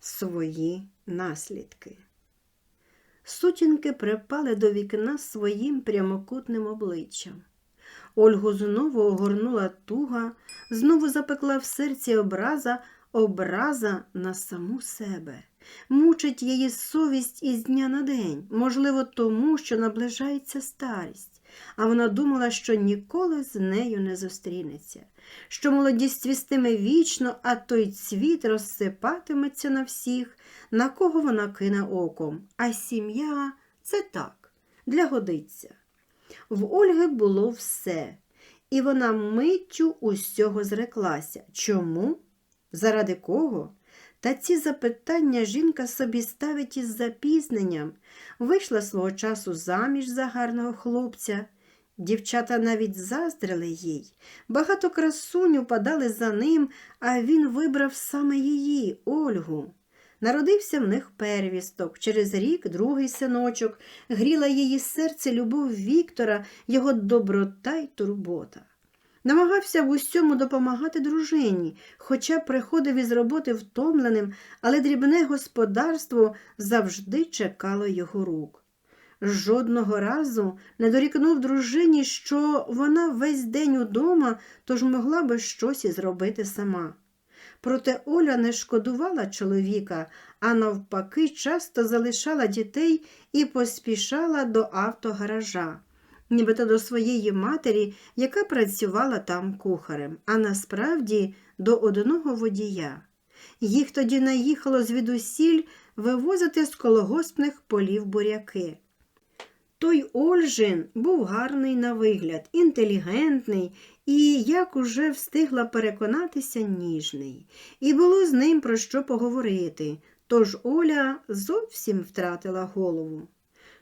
свої наслідки. Сутінки припали до вікна своїм прямокутним обличчям. Ольгу знову огорнула туга, знову запекла в серці образа, образа на саму себе. Мучить її совість із дня на день, можливо, тому, що наближається старість, а вона думала, що ніколи з нею не зустрінеться що молодість цвістиме вічно, а той цвіт розсипатиметься на всіх, на кого вона кине оком. А сім'я це так, для годиться. В Ольги було все, і вона миттю усього зреклася. Чому? Заради кого? Та ці запитання жінка собі ставить із запізненням. Вийшла свого часу заміж за гарного хлопця. Дівчата навіть заздрили їй. Багато красунь упадали за ним, а він вибрав саме її, Ольгу. Народився в них первісток, через рік другий синочок, гріла її серце любов Віктора, його доброта й турбота. Намагався в усьому допомагати дружині, хоча приходив із роботи втомленим, але дрібне господарство завжди чекало його рук. Жодного разу не дорікнув дружині, що вона весь день удома, тож могла би щось і зробити сама. Проте Оля не шкодувала чоловіка, а навпаки, часто залишала дітей і поспішала до автогаража, нібито до своєї матері, яка працювала там кухарем, а насправді до одного водія. Їх тоді наїхало звідусіль вивозити з кологоспних полів буряки. Той Ольжин був гарний на вигляд, інтелігентний і, як уже встигла переконатися, ніжний. І було з ним про що поговорити, тож Оля зовсім втратила голову.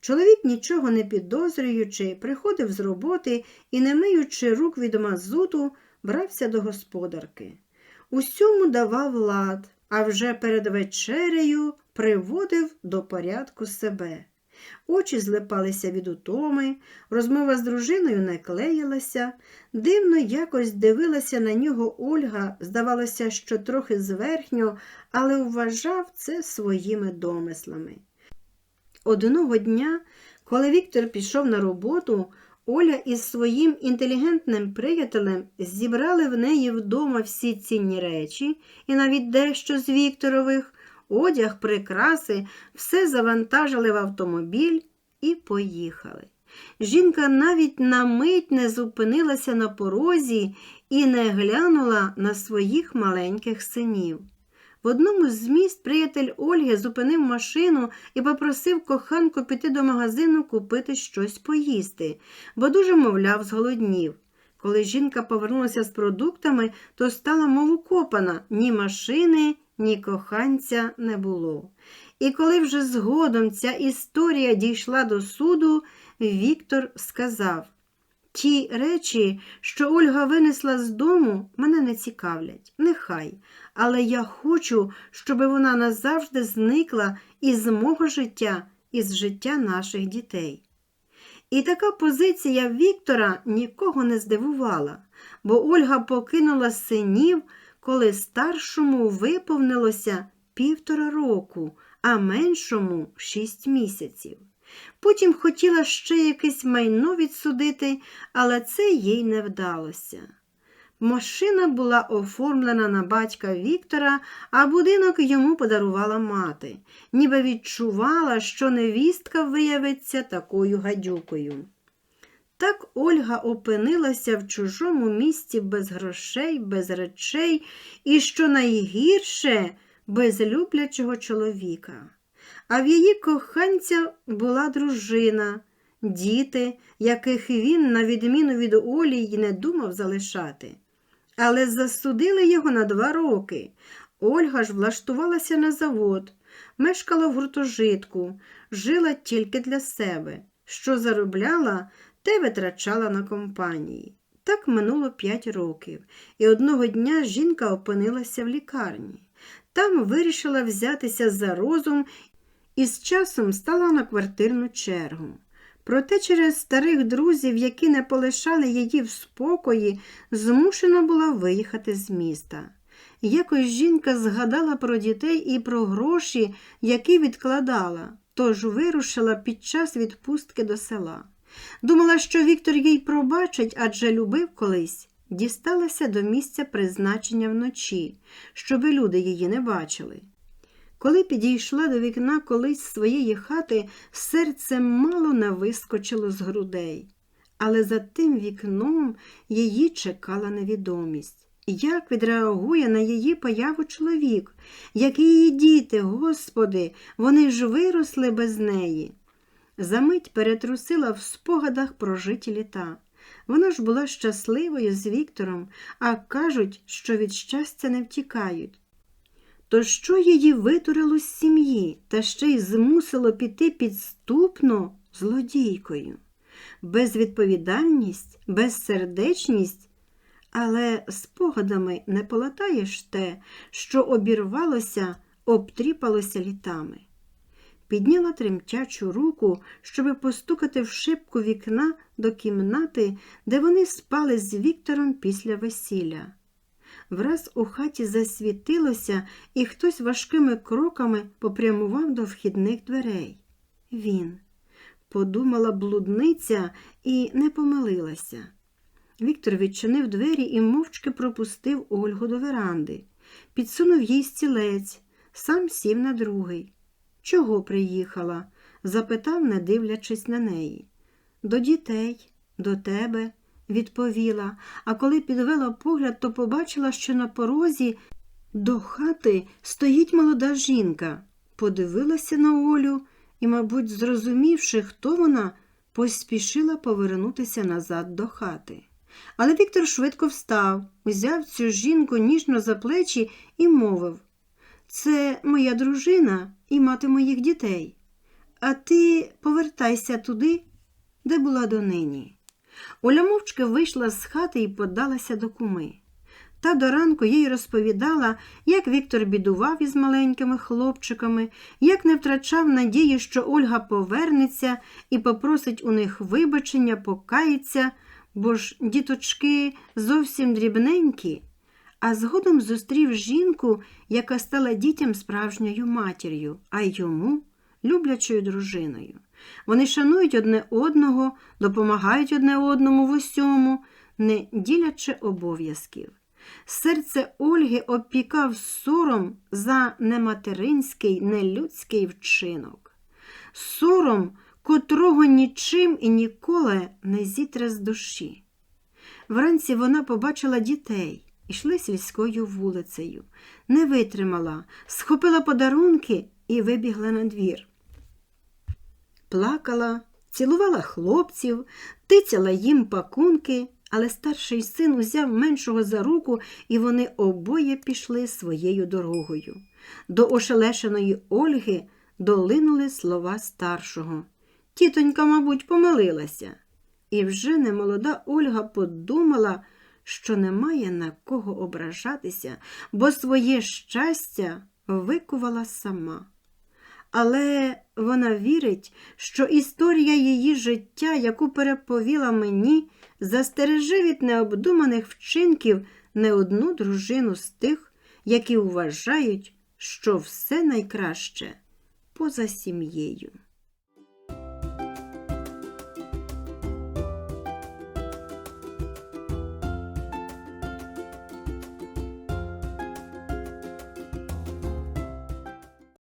Чоловік, нічого не підозрюючи, приходив з роботи і, не миючи рук від мазуту, брався до господарки. Усьому давав лад, а вже перед вечерею приводив до порядку себе. Очі злипалися від утоми, розмова з дружиною не клеїлася, дивно якось дивилася на нього Ольга, здавалося, що трохи зверхньо, але вважав це своїми домислами. Одного дня, коли Віктор пішов на роботу, Оля із своїм інтелігентним приятелем зібрали в неї вдома всі цінні речі і навіть дещо з Вікторових одяг, прикраси, все завантажили в автомобіль і поїхали. Жінка навіть на мить не зупинилася на порозі і не глянула на своїх маленьких синів. В одному з міст приятель Ольги зупинив машину і попросив коханку піти до магазину купити щось поїсти, бо дуже, мовляв, зголоднів. Коли жінка повернулася з продуктами, то стала мов укопана ні машини, ні коханця не було. І коли вже згодом ця історія дійшла до суду, Віктор сказав Ті речі, що Ольга винесла з дому, мене не цікавлять, нехай, але я хочу, щоб вона назавжди зникла із мого життя, із життя наших дітей. І така позиція Віктора нікого не здивувала, бо Ольга покинула синів коли старшому виповнилося півтора року, а меншому шість місяців. Потім хотіла ще якесь майно відсудити, але це їй не вдалося. Машина була оформлена на батька Віктора, а будинок йому подарувала мати, ніби відчувала, що невістка виявиться такою гадюкою. Так Ольга опинилася в чужому місті без грошей, без речей і, що найгірше, без люблячого чоловіка. А в її коханця була дружина, діти, яких він, на відміну від Олі, й не думав залишати. Але засудили його на два роки. Ольга ж влаштувалася на завод, мешкала в гуртожитку, жила тільки для себе. Що заробляла, те витрачала на компанії. Так минуло п'ять років, і одного дня жінка опинилася в лікарні. Там вирішила взятися за розум і з часом стала на квартирну чергу. Проте через старих друзів, які не полишали її в спокої, змушена була виїхати з міста. Якось жінка згадала про дітей і про гроші, які відкладала, тож вирушила під час відпустки до села. Думала, що Віктор їй пробачить, адже любив колись. Дісталася до місця призначення вночі, щоби люди її не бачили. Коли підійшла до вікна колись своєї хати, серце мало не вискочило з грудей. Але за тим вікном її чекала невідомість. Як відреагує на її появу чоловік, як її діти, господи, вони ж виросли без неї. Замить перетрусила в спогадах прожиті літа. Вона ж була щасливою з Віктором, а кажуть, що від щастя не втікають. То що її витурило з сім'ї та ще й змусило піти підступно злодійкою? Безвідповідальність, безсердечність, але спогадами не полатаєш те, що обірвалося, обтріпалося літами. Підняла тремтячу руку, щоби постукати в шибку вікна до кімнати, де вони спали з Віктором після весілля. Враз у хаті засвітилося, і хтось важкими кроками попрямував до вхідних дверей. Він. Подумала блудниця і не помилилася. Віктор відчинив двері і мовчки пропустив Ольгу до веранди, підсунув їй стілець, сам сів на другий. Чого приїхала? запитав, не дивлячись на неї. До дітей, до тебе, відповіла, а коли підвела погляд, то побачила, що на порозі до хати стоїть молода жінка. Подивилася на Олю і, мабуть, зрозумівши, хто вона, поспішила повернутися назад до хати. Але Віктор швидко встав, узяв цю жінку ніжно за плечі і мовив Це моя дружина і мати моїх дітей. А ти повертайся туди, де була донині. Оля мовчки вийшла з хати і подалася до куми. Та до ранку їй розповідала, як Віктор бідував із маленькими хлопчиками, як не втрачав надії, що Ольга повернеться і попросить у них вибачення, покається, бо ж діточки зовсім дрібненькі, а згодом зустрів жінку, яка стала дітям справжньою матір'ю, а йому люблячою дружиною. Вони шанують одне одного, допомагають одне одному в усьому, не ділячи обов'язків. Серце Ольги опікав сором за нематеринський, нелюдський вчинок, сором, котрого нічим і ніколи не зітре з душі. Вранці вона побачила дітей, ішли сільською вулицею, не витримала, схопила подарунки і вибігла на двір. Плакала, цілувала хлопців, тицяла їм пакунки, але старший син узяв меншого за руку, і вони обоє пішли своєю дорогою. До ошелешеної Ольги долинули слова старшого. Тітонька, мабуть, помилилася. І вже немолода Ольга подумала, що немає на кого ображатися, бо своє щастя викувала сама. Але вона вірить, що історія її життя, яку переповіла мені, застереже від необдуманих вчинків не одну дружину з тих, які вважають, що все найкраще поза сім'єю.